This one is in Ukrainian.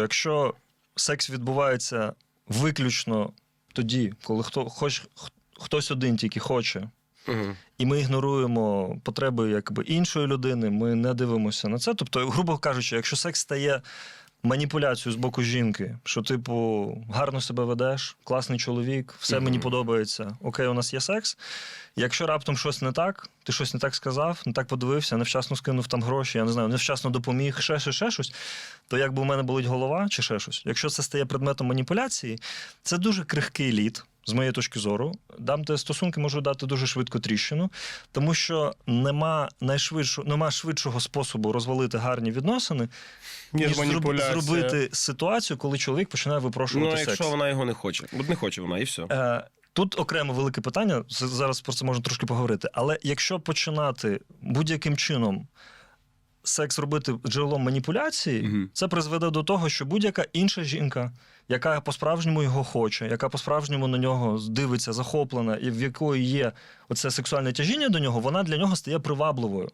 Якщо секс відбувається виключно тоді, коли хто, хоч, хтось один тільки хоче, Угу. і ми ігноруємо потреби якби, іншої людини, ми не дивимося на це. Тобто, грубо кажучи, якщо секс стає маніпуляцією з боку жінки, що, типу, гарно себе ведеш, класний чоловік, все Мгм. мені подобається, окей, у нас є секс. Якщо раптом щось не так, ти щось не так сказав, не так подивився, невчасно скинув там гроші, я не знаю, невчасно допоміг, ще ще, ще щось, то якби у мене болить голова чи ще щось. Якщо це стає предметом маніпуляції, це дуже крихкий лід. З моєї точки зору, дам те стосунки можу дати дуже швидко тріщину, тому що нема найшвидшого, нема швидшого способу розвалити гарні відносини, Ніж ніж маніпуляція. зробити ситуацію, коли чоловік починає Ну, випрошувати якщо секс. вона його не хоче. От не хоче вона, і все. Е, Тут окремо велике питання, зараз про це можна трошки поговорити. Але якщо починати будь-яким чином секс робити джерелом маніпуляції, угу. це призведе до того, що будь-яка інша жінка, яка по-справжньому його хоче, яка по-справжньому на нього дивиться, захоплена, і в якої є оце сексуальне тяжіння до нього, вона для нього стає привабливою.